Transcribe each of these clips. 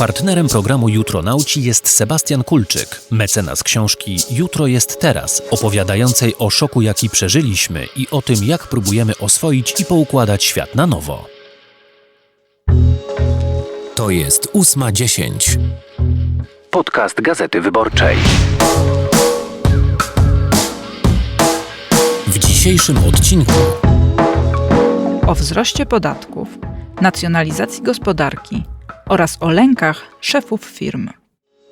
Partnerem programu Jutro Nauci jest Sebastian Kulczyk, mecenas książki Jutro jest teraz, opowiadającej o szoku, jaki przeżyliśmy i o tym, jak próbujemy oswoić i poukładać świat na nowo. To jest ósma dziesięć. Podcast Gazety Wyborczej. W dzisiejszym odcinku o wzroście podatków, nacjonalizacji gospodarki oraz o lękach szefów firm.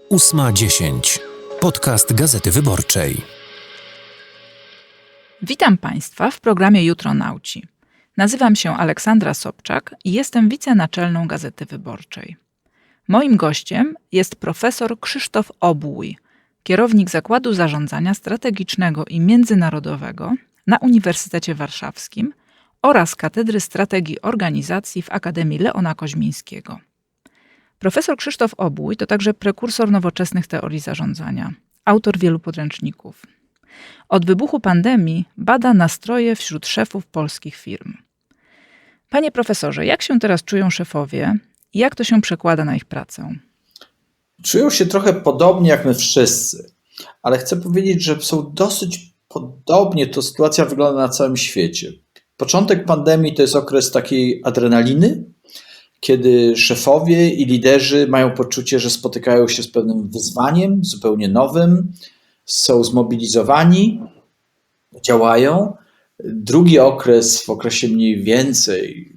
ósma dziesięć. Podcast Gazety Wyborczej. Witam Państwa w programie Jutro Nauci. Nazywam się Aleksandra Sobczak i jestem wicenaczelną Gazety Wyborczej. Moim gościem jest profesor Krzysztof Obłój, kierownik Zakładu Zarządzania Strategicznego i Międzynarodowego na Uniwersytecie Warszawskim oraz Katedry Strategii Organizacji w Akademii Leona Koźmińskiego. Profesor Krzysztof Obłój to także prekursor nowoczesnych teorii zarządzania, autor wielu podręczników. Od wybuchu pandemii bada nastroje wśród szefów polskich firm. Panie profesorze, jak się teraz czują szefowie i jak to się przekłada na ich pracę? Czują się trochę podobnie jak my wszyscy, ale chcę powiedzieć, że są dosyć podobnie, to sytuacja wygląda na całym świecie. Początek pandemii to jest okres takiej adrenaliny, kiedy szefowie i liderzy mają poczucie, że spotykają się z pewnym wyzwaniem zupełnie nowym, są zmobilizowani, działają. Drugi okres, w okresie mniej więcej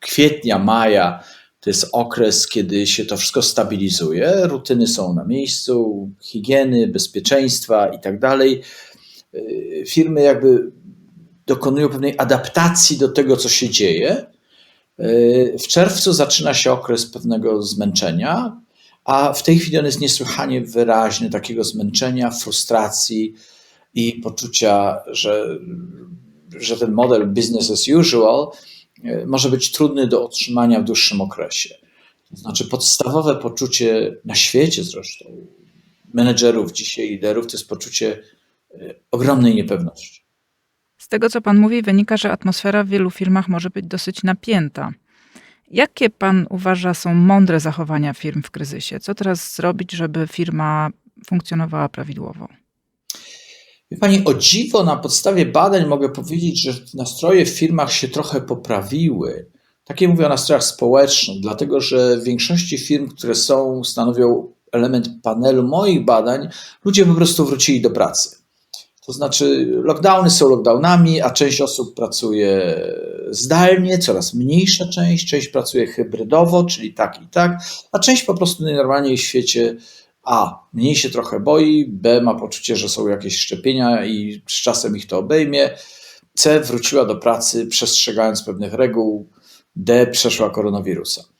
kwietnia, maja, to jest okres, kiedy się to wszystko stabilizuje, rutyny są na miejscu, higieny, bezpieczeństwa i tak dalej. Firmy jakby dokonują pewnej adaptacji do tego, co się dzieje. W czerwcu zaczyna się okres pewnego zmęczenia, a w tej chwili on jest niesłychanie wyraźny, takiego zmęczenia, frustracji i poczucia, że, że ten model business as usual e, może być trudny do otrzymania w dłuższym okresie. To znaczy, podstawowe poczucie na świecie zresztą, menedżerów dzisiaj, liderów, to jest poczucie e, ogromnej niepewności. Tego, co Pan mówi, wynika, że atmosfera w wielu firmach może być dosyć napięta. Jakie Pan uważa są mądre zachowania firm w kryzysie? Co teraz zrobić, żeby firma funkcjonowała prawidłowo? Wie Pani, o dziwo na podstawie badań mogę powiedzieć, że nastroje w firmach się trochę poprawiły. Takie mówię o nastrojach społecznych, dlatego że w większości firm, które są, stanowią element panelu moich badań, ludzie po prostu wrócili do pracy. To znaczy, lockdowny są lockdownami, a część osób pracuje zdalnie, coraz mniejsza część, część pracuje hybrydowo, czyli tak i tak, a część po prostu najnormalniej w świecie A mniej się trochę boi, B ma poczucie, że są jakieś szczepienia i z czasem ich to obejmie, C wróciła do pracy przestrzegając pewnych reguł, D przeszła koronawirusa.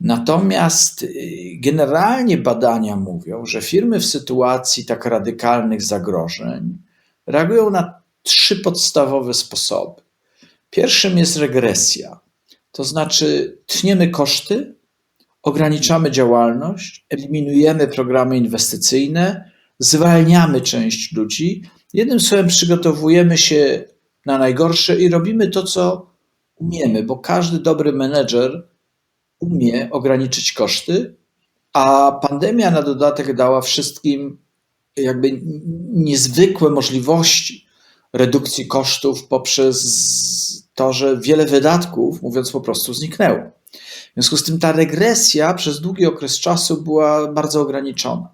Natomiast y, generalnie badania mówią, że firmy w sytuacji tak radykalnych zagrożeń reagują na trzy podstawowe sposoby. Pierwszym jest regresja, to znaczy tniemy koszty, ograniczamy działalność, eliminujemy programy inwestycyjne, zwalniamy część ludzi. Jednym słowem, przygotowujemy się na najgorsze i robimy to, co umiemy, bo każdy dobry menedżer umie ograniczyć koszty, a pandemia na dodatek dała wszystkim jakby niezwykłe możliwości redukcji kosztów poprzez to, że wiele wydatków, mówiąc po prostu, zniknęło. W związku z tym ta regresja przez długi okres czasu była bardzo ograniczona.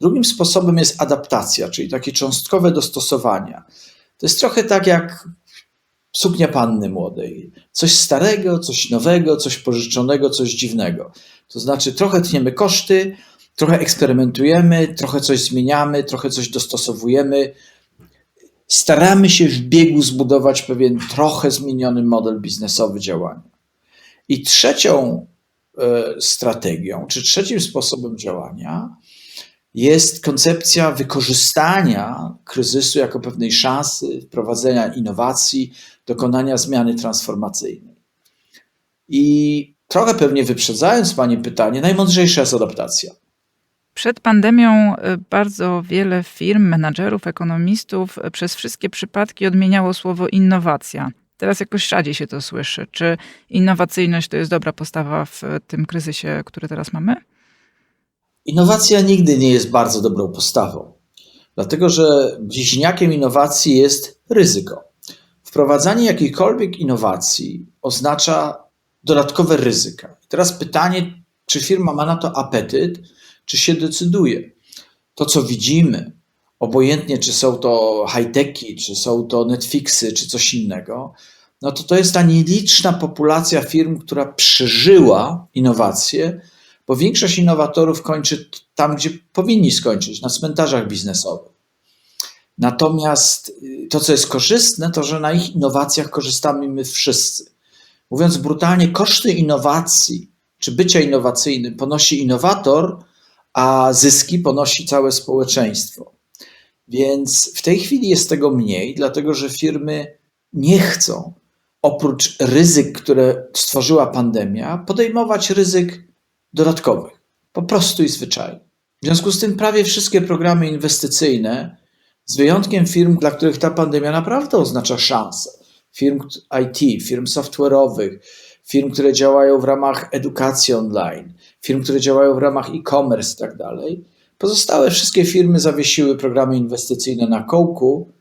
Drugim sposobem jest adaptacja, czyli takie cząstkowe dostosowania. To jest trochę tak jak suknia panny młodej. Coś starego, coś nowego, coś pożyczonego, coś dziwnego. To znaczy, trochę tniemy koszty, trochę eksperymentujemy, trochę coś zmieniamy, trochę coś dostosowujemy. Staramy się w biegu zbudować pewien trochę zmieniony model biznesowy działania. I trzecią e, strategią, czy trzecim sposobem działania jest koncepcja wykorzystania kryzysu jako pewnej szansy, wprowadzenia innowacji, dokonania zmiany transformacyjnej. I trochę pewnie wyprzedzając Pani pytanie, najmądrzejsza jest adaptacja. Przed pandemią y, bardzo wiele firm, menadżerów, ekonomistów y, przez wszystkie przypadki odmieniało słowo innowacja Teraz jakoś rzadziej się to słyszy. Czy innowacyjność to jest dobra postawa w tym kryzysie, który teraz mamy? Innowacja nigdy nie jest bardzo dobrą postawą, dlatego że bliźniakiem innowacji jest ryzyko. Wprowadzanie jakiejkolwiek innowacji oznacza dodatkowe ryzyka. Teraz pytanie, czy firma ma na to apetyt, czy się decyduje. To, co widzimy, obojętnie czy są to high-techy, czy są to Netflixy, czy coś innego, no to to jest ta nieliczna populacja firm, która przeżyła innowacje, bo większość innowatorów kończy tam, gdzie powinni skończyć, na cmentarzach biznesowych. Natomiast y, to, co jest korzystne, to że na ich innowacjach korzystamy my wszyscy. Mówiąc brutalnie, koszty innowacji czy bycia innowacyjnym ponosi innowator, a zyski ponosi całe społeczeństwo. Więc w tej chwili jest tego mniej, dlatego że firmy nie chcą, oprócz ryzyk, które stworzyła pandemia, podejmować ryzyk dodatkowych. Po prostu i zwyczajnie. W związku z tym prawie wszystkie programy inwestycyjne, z wyjątkiem firm, dla których ta pandemia naprawdę oznacza szansę, firm IT, firm software'owych, firm, które działają w ramach edukacji online, firm, które działają w ramach e-commerce i tak dalej, pozostałe wszystkie firmy zawiesiły programy inwestycyjne na kołku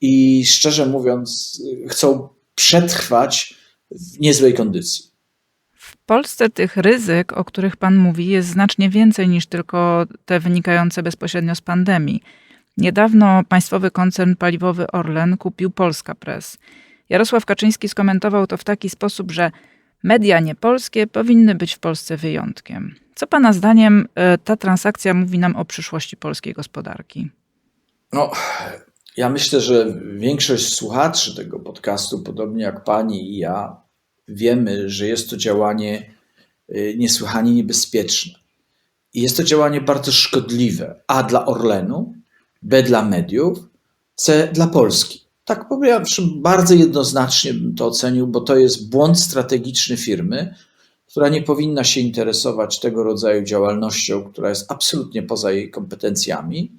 i szczerze mówiąc, chcą przetrwać w niezłej kondycji. Polsce tych ryzyk, o których Pan mówi, jest znacznie więcej niż tylko te wynikające bezpośrednio z pandemii. Niedawno państwowy koncern paliwowy Orlen kupił Polska Press. Jarosław Kaczyński skomentował to w taki sposób, że media niepolskie powinny być w Polsce wyjątkiem. Co Pana zdaniem e, ta transakcja mówi nam o przyszłości polskiej gospodarki? No, ja myślę, że większość słuchaczy tego podcastu, podobnie jak Pani i ja, wiemy, że jest to działanie y, niesłychanie niebezpieczne. I jest to działanie bardzo szkodliwe, a dla Orlenu, B dla mediów, C dla Polski. Tak powiem, bardzo jednoznacznie bym to ocenił, bo to jest błąd strategiczny firmy, która nie powinna się interesować tego rodzaju działalnością, która jest absolutnie poza jej kompetencjami.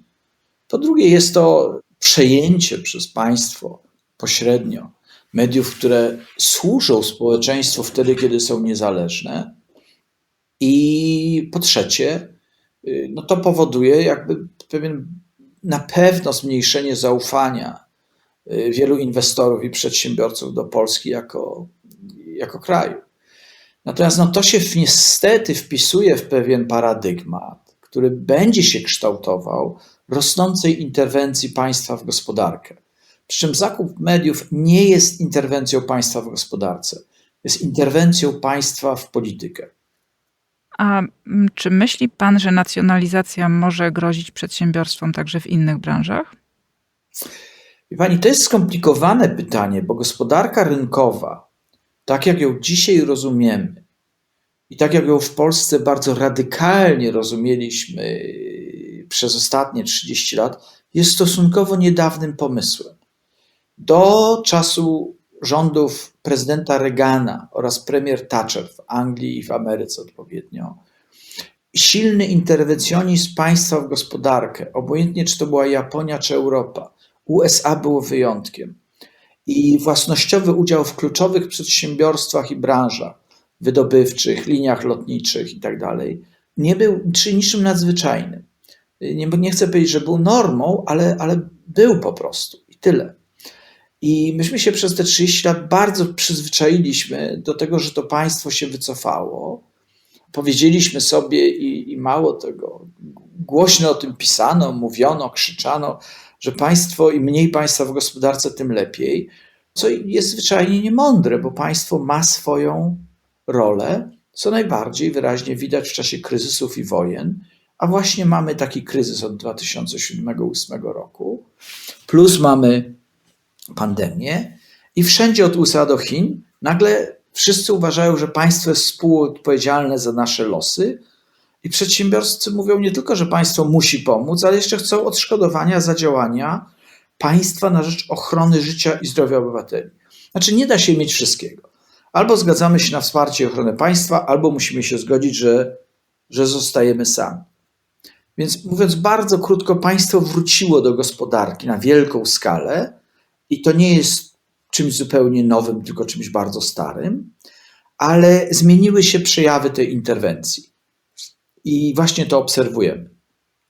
Po drugie, jest to przejęcie przez państwo pośrednio mediów, które służą społeczeństwu wtedy, kiedy są niezależne. I po trzecie, y, no to powoduje jakby pewien na pewno zmniejszenie zaufania y, wielu inwestorów i przedsiębiorców do Polski jako, jako kraju. Natomiast no, to się niestety wpisuje w pewien paradygmat, który będzie się kształtował rosnącej interwencji państwa w gospodarkę. Przy czym zakup mediów nie jest interwencją państwa w gospodarce, jest interwencją państwa w politykę. A mm, czy myśli Pan, że nacjonalizacja może grozić przedsiębiorstwom także w innych branżach? Wie Pani, to jest skomplikowane pytanie, bo gospodarka rynkowa, tak jak ją dzisiaj rozumiemy i tak jak ją w Polsce bardzo radykalnie rozumieliśmy przez ostatnie 30 lat, jest stosunkowo niedawnym pomysłem. Do czasu rządów prezydenta Reagana oraz premier Thatcher w Anglii i w Ameryce odpowiednio, silny interwencjonizm państwa w gospodarkę, obojętnie czy to była Japonia czy Europa, USA było wyjątkiem. I własnościowy udział w kluczowych przedsiębiorstwach i branżach wydobywczych, liniach lotniczych itd. Tak nie był czy niczym nadzwyczajnym. Nie, nie chcę powiedzieć, że był normą, ale, ale był po prostu i tyle. I myśmy się przez te 30 lat bardzo przyzwyczailiśmy do tego, że to państwo się wycofało. Powiedzieliśmy sobie i, i mało tego, głośno o tym pisano, mówiono, krzyczano, że państwo i mniej państwa w gospodarce, tym lepiej, co jest zwyczajnie niemądre, bo państwo ma swoją rolę, co najbardziej wyraźnie widać w czasie kryzysów i wojen, a właśnie mamy taki kryzys od 2007-2008 roku, plus mamy pandemię i wszędzie od USA do Chin nagle wszyscy uważają, że państwo jest współodpowiedzialne za nasze losy i przedsiębiorcy mówią nie tylko, że państwo musi pomóc, ale jeszcze chcą odszkodowania za działania państwa na rzecz ochrony życia i zdrowia obywateli. Znaczy nie da się mieć wszystkiego. Albo zgadzamy się na wsparcie i ochronę państwa, albo musimy się zgodzić, że, że zostajemy sami. Więc mówiąc bardzo krótko, państwo wróciło do gospodarki na wielką skalę, i to nie jest czymś zupełnie nowym, tylko czymś bardzo starym, ale zmieniły się przejawy tej interwencji. I właśnie to obserwujemy.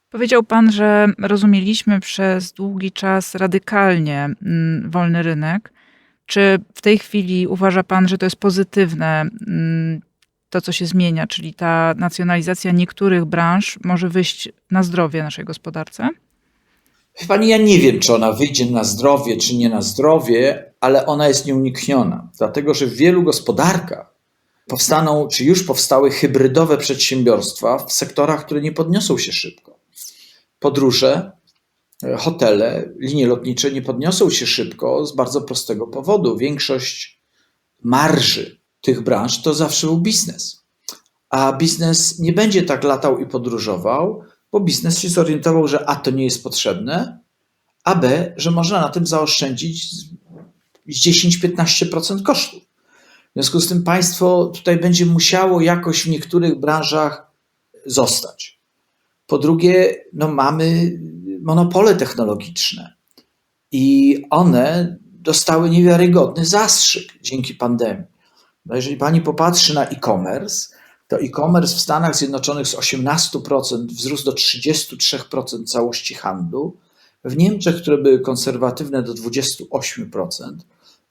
Powiedział Pan, że rozumieliśmy przez długi czas radykalnie mm, wolny rynek. Czy w tej chwili uważa Pan, że to jest pozytywne, mm, to co się zmienia, czyli ta nacjonalizacja niektórych branż może wyjść na zdrowie naszej gospodarce? Pani, ja nie wiem, czy ona wyjdzie na zdrowie, czy nie na zdrowie, ale ona jest nieunikniona, dlatego że w wielu gospodarkach powstaną, czy już powstały hybrydowe przedsiębiorstwa w sektorach, które nie podniosą się szybko. Podróże, hotele, linie lotnicze nie podniosą się szybko z bardzo prostego powodu. Większość marży tych branż to zawsze był biznes. A biznes nie będzie tak latał i podróżował, bo biznes się zorientował, że A to nie jest potrzebne, a B, że można na tym zaoszczędzić 10-15% kosztów. W związku z tym państwo tutaj będzie musiało jakoś w niektórych branżach zostać. Po drugie, no mamy monopole technologiczne i one dostały niewiarygodny zastrzyk dzięki pandemii. No jeżeli pani popatrzy na e-commerce, to e-commerce w Stanach Zjednoczonych z 18% wzrósł do 33% całości handlu. W Niemczech, które były konserwatywne, do 28%.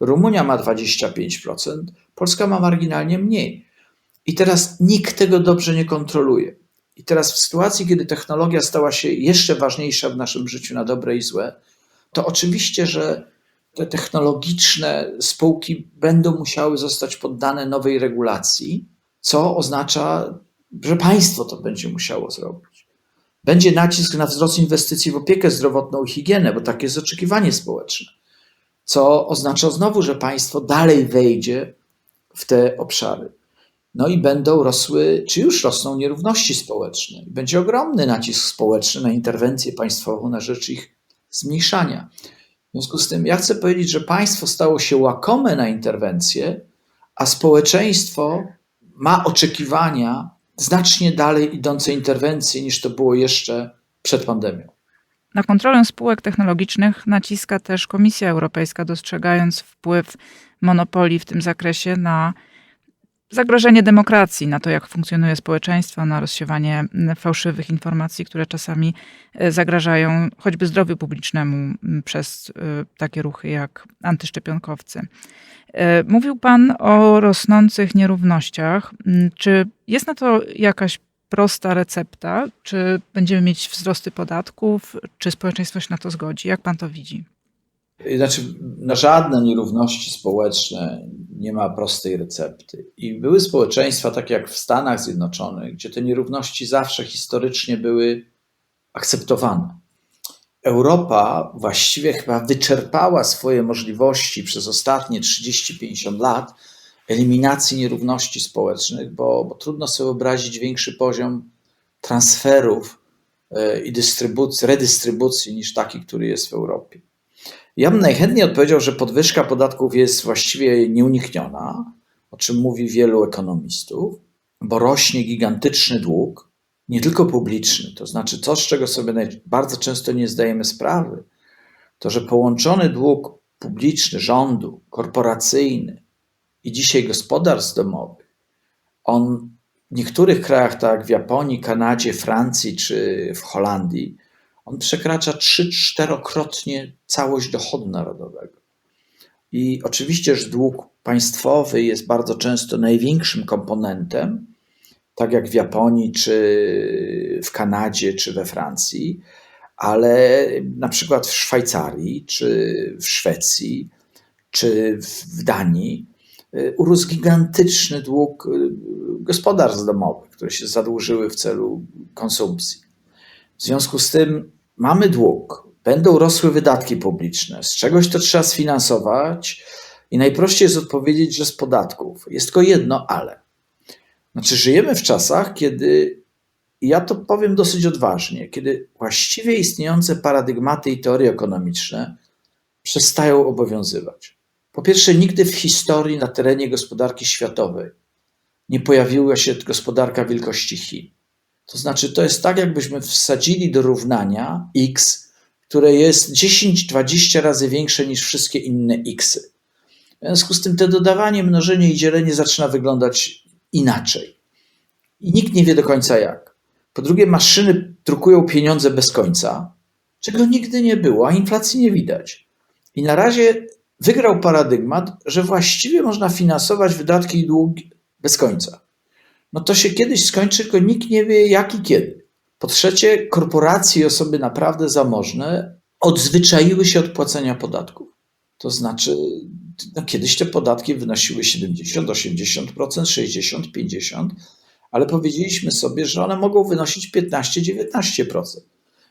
Rumunia ma 25%, Polska ma marginalnie mniej. I teraz nikt tego dobrze nie kontroluje. I teraz w sytuacji, kiedy technologia stała się jeszcze ważniejsza w naszym życiu na dobre i złe, to oczywiście, że te technologiczne spółki będą musiały zostać poddane nowej regulacji, co oznacza, że państwo to będzie musiało zrobić. Będzie nacisk na wzrost inwestycji w opiekę zdrowotną i higienę, bo takie jest oczekiwanie społeczne, co oznacza znowu, że państwo dalej wejdzie w te obszary. No i będą rosły, czy już rosną nierówności społeczne. Będzie ogromny nacisk społeczny na interwencję państwową na rzecz ich zmniejszania. W związku z tym ja chcę powiedzieć, że państwo stało się łakome na interwencję, a społeczeństwo ma oczekiwania znacznie dalej idące interwencje niż to było jeszcze przed pandemią. Na kontrolę spółek technologicznych naciska też Komisja Europejska, dostrzegając wpływ monopoli w tym zakresie na zagrożenie demokracji, na to, jak funkcjonuje społeczeństwo, na rozsiewanie fałszywych informacji, które czasami e, zagrażają choćby zdrowiu publicznemu przez e, takie ruchy jak antyszczepionkowcy. E, mówił Pan o rosnących nierównościach. Czy jest na to jakaś prosta recepta? Czy będziemy mieć wzrosty podatków? Czy społeczeństwo się na to zgodzi? Jak Pan to widzi? Znaczy, na żadne nierówności społeczne nie ma prostej recepty. I były społeczeństwa, tak jak w Stanach Zjednoczonych, gdzie te nierówności zawsze historycznie były akceptowane. Europa właściwie chyba wyczerpała swoje możliwości przez ostatnie 30-50 lat eliminacji nierówności społecznych, bo, bo trudno sobie wyobrazić większy poziom transferów e, i dystrybucji, redystrybucji niż taki, który jest w Europie. Ja bym najchętniej odpowiedział, że podwyżka podatków jest właściwie nieunikniona, o czym mówi wielu ekonomistów, bo rośnie gigantyczny dług, nie tylko publiczny, to znaczy to, z czego sobie bardzo często nie zdajemy sprawy, to że połączony dług publiczny rządu, korporacyjny i dzisiaj gospodarstw domowych, on w niektórych krajach, tak jak w Japonii, Kanadzie, Francji czy w Holandii, on przekracza 3-4krotnie całość dochodu narodowego. I oczywiście, że dług państwowy jest bardzo często największym komponentem, tak jak w Japonii, czy w Kanadzie, czy we Francji, ale na przykład w Szwajcarii, czy w Szwecji, czy w Danii y, urósł gigantyczny dług y, gospodarstw domowych, które się zadłużyły w celu konsumpcji. W związku z tym mamy dług, będą rosły wydatki publiczne, z czegoś to trzeba sfinansować i najprościej jest odpowiedzieć, że z podatków. Jest tylko jedno ale. Znaczy, żyjemy w czasach, kiedy, i ja to powiem dosyć odważnie, kiedy właściwie istniejące paradygmaty i teorie ekonomiczne przestają obowiązywać. Po pierwsze, nigdy w historii na terenie gospodarki światowej nie pojawiła się gospodarka wielkości Chin. To znaczy, to jest tak, jakbyśmy wsadzili do równania x, które jest 10-20 razy większe niż wszystkie inne xy. W związku z tym to dodawanie, mnożenie i dzielenie zaczyna wyglądać inaczej. I nikt nie wie do końca jak. Po drugie, maszyny drukują pieniądze bez końca, czego nigdy nie było, a inflacji nie widać. I na razie wygrał paradygmat, że właściwie można finansować wydatki i długi bez końca. No to się kiedyś skończy, tylko nikt nie wie jak i kiedy. Po trzecie, korporacje i osoby naprawdę zamożne odzwyczaiły się od płacenia podatków. To znaczy, no kiedyś te podatki wynosiły 70, 80%, 60%, 50%, ale powiedzieliśmy sobie, że one mogą wynosić 15-19%.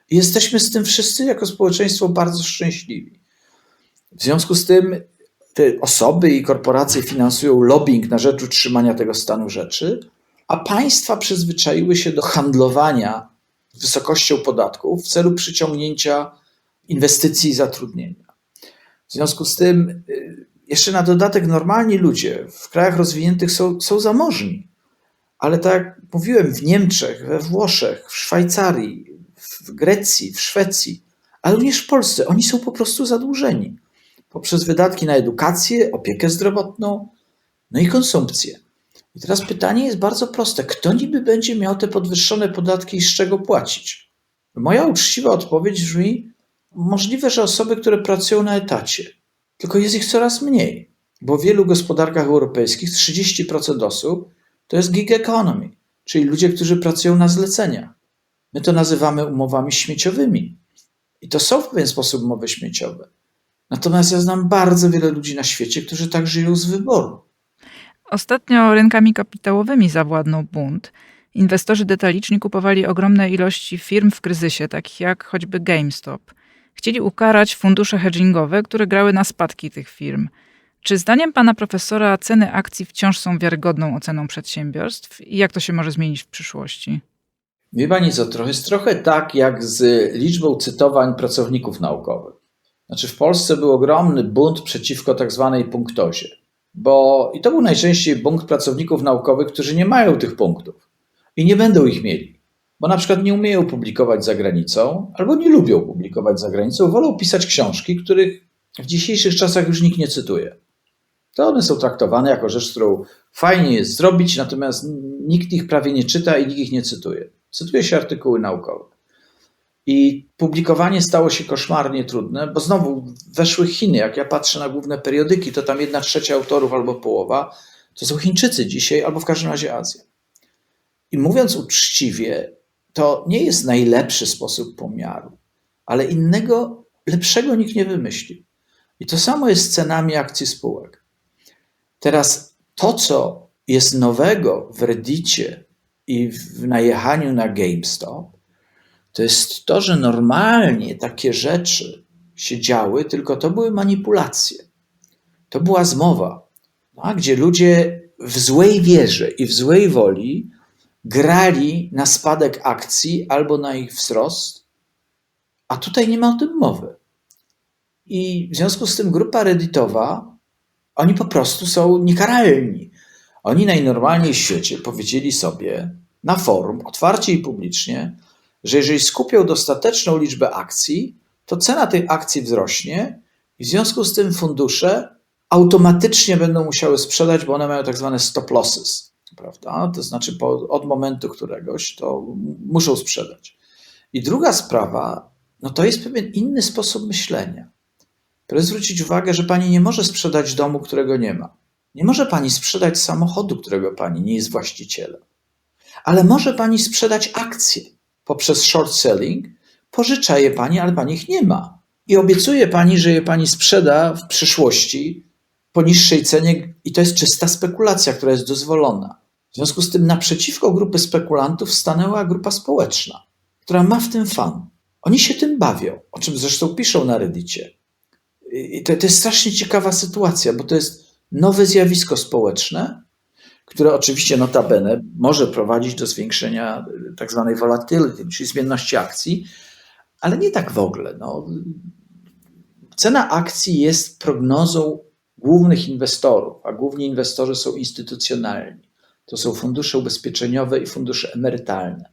I jesteśmy z tym wszyscy jako społeczeństwo bardzo szczęśliwi. W związku z tym te osoby i korporacje finansują lobbying na rzecz utrzymania tego stanu rzeczy, a państwa przyzwyczaiły się do handlowania wysokością podatków w celu przyciągnięcia inwestycji i zatrudnienia. W związku z tym, y, jeszcze na dodatek, normalni ludzie w krajach rozwiniętych są, są zamożni, ale tak jak mówiłem, w Niemczech, we Włoszech, w Szwajcarii, w Grecji, w Szwecji, ale również w Polsce, oni są po prostu zadłużeni poprzez wydatki na edukację, opiekę zdrowotną, no i konsumpcję. I teraz pytanie jest bardzo proste: kto niby będzie miał te podwyższone podatki i z czego płacić? Moja uczciwa odpowiedź brzmi: możliwe, że osoby, które pracują na etacie, tylko jest ich coraz mniej, bo w wielu gospodarkach europejskich 30% osób to jest gig economy, czyli ludzie, którzy pracują na zlecenia. My to nazywamy umowami śmieciowymi. I to są w pewien sposób umowy śmieciowe. Natomiast ja znam bardzo wiele ludzi na świecie, którzy tak żyją z wyboru. Ostatnio rynkami kapitałowymi zawładnął bunt. Inwestorzy detaliczni kupowali ogromne ilości firm w kryzysie, takich jak choćby GameStop. Chcieli ukarać fundusze hedgingowe, które grały na spadki tych firm. Czy zdaniem pana profesora ceny akcji wciąż są wiarygodną oceną przedsiębiorstw i jak to się może zmienić w przyszłości? Wie pani co, trochę jest trochę tak jak z liczbą cytowań pracowników naukowych. Znaczy w Polsce był ogromny bunt przeciwko tak zwanej punktozie. Bo i to był najczęściej bunt pracowników naukowych, którzy nie mają tych punktów i nie będą ich mieli, bo na przykład nie umieją publikować za granicą albo nie lubią publikować za granicą, wolą pisać książki, których w dzisiejszych czasach już nikt nie cytuje. To one są traktowane jako rzecz, którą fajnie jest zrobić, natomiast nikt ich prawie nie czyta i nikt ich nie cytuje. Cytuje się artykuły naukowe. I publikowanie stało się koszmarnie trudne, bo znowu weszły Chiny. Jak ja patrzę na główne periodyki, to tam jedna trzecia autorów albo połowa to są Chińczycy dzisiaj, albo w każdym razie Azja. I mówiąc uczciwie, to nie jest najlepszy sposób pomiaru, ale innego, lepszego nikt nie wymyślił. I to samo jest z cenami akcji spółek. Teraz to, co jest nowego w Reddicie i w najechaniu na GameStop, to jest to, że normalnie takie rzeczy się działy, tylko to były manipulacje. To była zmowa, no, gdzie ludzie w złej wierze i w złej woli grali na spadek akcji albo na ich wzrost, a tutaj nie ma o tym mowy. I w związku z tym grupa redditowa, oni po prostu są niekaralni. Oni najnormalniej w świecie powiedzieli sobie na forum, otwarcie i publicznie, że jeżeli skupią dostateczną liczbę akcji, to cena tych akcji wzrośnie i w związku z tym fundusze automatycznie będą musiały sprzedać, bo one mają tak zwane stop losses, prawda? To znaczy po, od momentu któregoś to muszą sprzedać. I druga sprawa, no to jest pewien inny sposób myślenia. Proszę zwrócić uwagę, że pani nie może sprzedać domu, którego nie ma. Nie może pani sprzedać samochodu, którego pani nie jest właścicielem. Ale może pani sprzedać akcje poprzez short selling, pożycza je pani, ale pani ich nie ma. I obiecuje pani, że je pani sprzeda w przyszłości po niższej cenie, i to jest czysta spekulacja, która jest dozwolona. W związku z tym naprzeciwko grupy spekulantów stanęła grupa społeczna, która ma w tym fan. Oni się tym bawią, o czym zresztą piszą na Reddicie. I to, to jest strasznie ciekawa sytuacja, bo to jest nowe zjawisko społeczne, które oczywiście notabene może prowadzić do zwiększenia tak zwanej volatility, czyli zmienności akcji, ale nie tak w ogóle. No. Cena akcji jest prognozą głównych inwestorów, a główni inwestorzy są instytucjonalni. To są fundusze ubezpieczeniowe i fundusze emerytalne.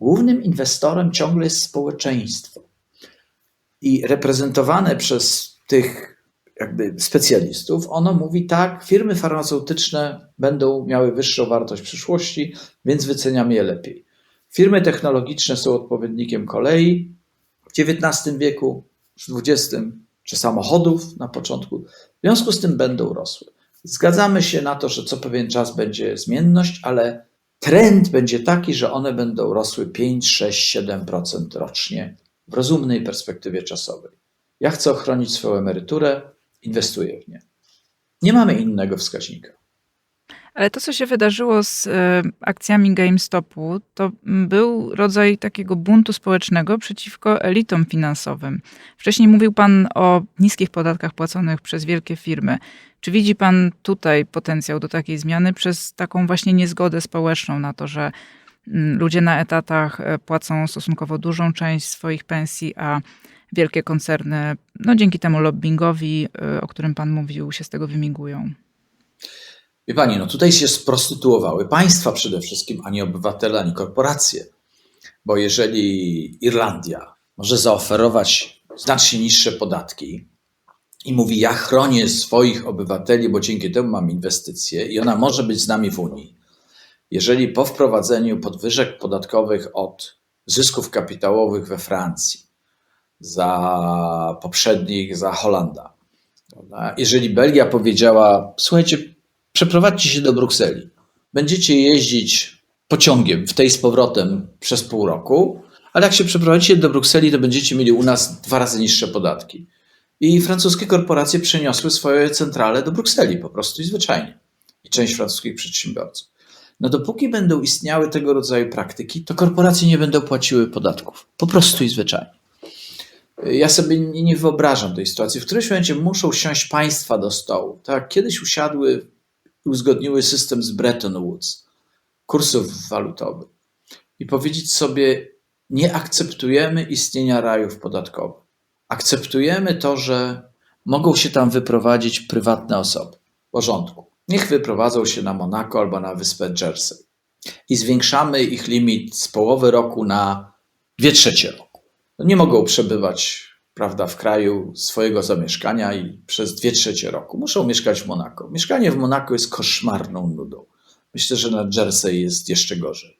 Głównym inwestorem ciągle jest społeczeństwo. I reprezentowane przez tych jakby specjalistów, ono mówi tak, firmy farmaceutyczne będą miały wyższą wartość w przyszłości, więc wyceniamy je lepiej. Firmy technologiczne są odpowiednikiem kolei w XIX wieku, w XX, czy samochodów na początku. W związku z tym będą rosły. Zgadzamy się na to, że co pewien czas będzie zmienność, ale trend będzie taki, że one będą rosły 5, 6, 7% rocznie w rozumnej perspektywie czasowej. Ja chcę ochronić swoją emeryturę, inwestuję w nie. Nie mamy innego wskaźnika. Ale to, co się wydarzyło z e, akcjami GameStopu, to był rodzaj takiego buntu społecznego przeciwko elitom finansowym. Wcześniej mówił Pan o niskich podatkach płaconych przez wielkie firmy. Czy widzi Pan tutaj potencjał do takiej zmiany przez taką właśnie niezgodę społeczną na to, że mm, ludzie na etatach e, płacą stosunkowo dużą część swoich pensji, a wielkie koncerny, no dzięki temu lobbyingowi, e, o którym Pan mówił, się z tego wymigują? Wie pani, no tutaj się sprostytuowały państwa przede wszystkim, a nie obywatele, ani korporacje. Bo jeżeli Irlandia może zaoferować znacznie niższe podatki i mówi, ja chronię swoich obywateli, bo dzięki temu mam inwestycje i ona może być z nami w Unii. Jeżeli po wprowadzeniu podwyżek podatkowych od zysków kapitałowych we Francji, za poprzednich, za Holanda, jeżeli Belgia powiedziała, słuchajcie, przeprowadźcie się do Brukseli. Będziecie jeździć pociągiem w tej z powrotem przez pół roku, ale jak się przeprowadzicie do Brukseli, to będziecie mieli u nas dwa razy niższe podatki. I francuskie korporacje przeniosły swoje centrale do Brukseli po prostu i zwyczajnie. I część francuskich przedsiębiorców. No dopóki będą istniały tego rodzaju praktyki, to korporacje nie będą płaciły podatków. Po prostu i zwyczajnie. Ja sobie nie wyobrażam tej sytuacji. W którymś momencie muszą siąść państwa do stołu. Tak kiedyś usiadły uzgodniły system z Bretton Woods, kursów walutowych i powiedzieć sobie, nie akceptujemy istnienia rajów podatkowych. Akceptujemy to, że mogą się tam wyprowadzić prywatne osoby. W porządku. Niech wyprowadzą się na Monako albo na wyspę Jersey. I zwiększamy ich limit z połowy roku na dwie trzecie roku. No nie mogą przebywać prawda, w kraju swojego zamieszkania i przez dwie trzecie roku muszą mieszkać w Monako. Mieszkanie w Monako jest koszmarną nudą. Myślę, że na Jersey jest jeszcze gorzej.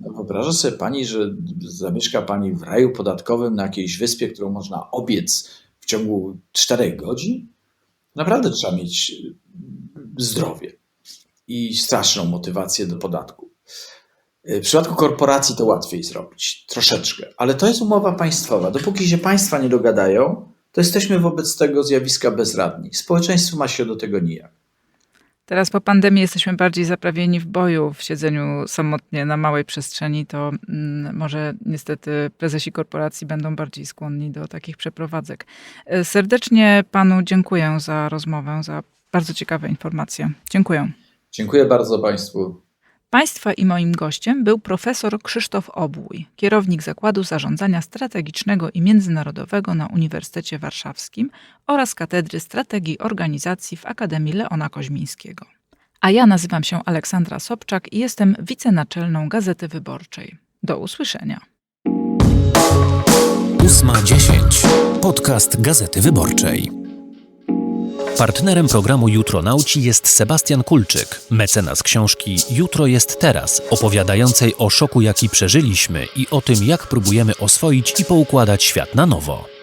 No wyobraża sobie pani, że zamieszka pani w raju podatkowym na jakiejś wyspie, którą można obiec w ciągu czterech godzin? Naprawdę trzeba mieć zdrowie i straszną motywację do podatku. W przypadku korporacji to łatwiej zrobić, troszeczkę, ale to jest umowa państwowa. Dopóki się państwa nie dogadają, to jesteśmy wobec tego zjawiska bezradni. Społeczeństwo ma się do tego nijak. Teraz po pandemii jesteśmy bardziej zaprawieni w boju, w siedzeniu samotnie na małej przestrzeni, to mm, może niestety prezesi korporacji będą bardziej skłonni do takich przeprowadzek. E, Serdecznie panu dziękuję za rozmowę, za bardzo ciekawe informacje. Dziękuję. Dziękuję bardzo Państwu. Państwa i moim gościem był profesor Krzysztof Obłój, kierownik Zakładu Zarządzania Strategicznego i Międzynarodowego na Uniwersytecie Warszawskim oraz Katedry Strategii Organizacji w Akademii Leona Koźmińskiego. A ja nazywam się Aleksandra Sobczak i jestem wicenaczelną Gazety Wyborczej. Do usłyszenia. 8.10. Podcast Gazety Wyborczej. Partnerem programu Jutronauci jest Sebastian Kulczyk, mecenas książki Jutro jest teraz, opowiadającej o szoku, jaki przeżyliśmy i o tym, jak próbujemy oswoić i poukładać świat na nowo.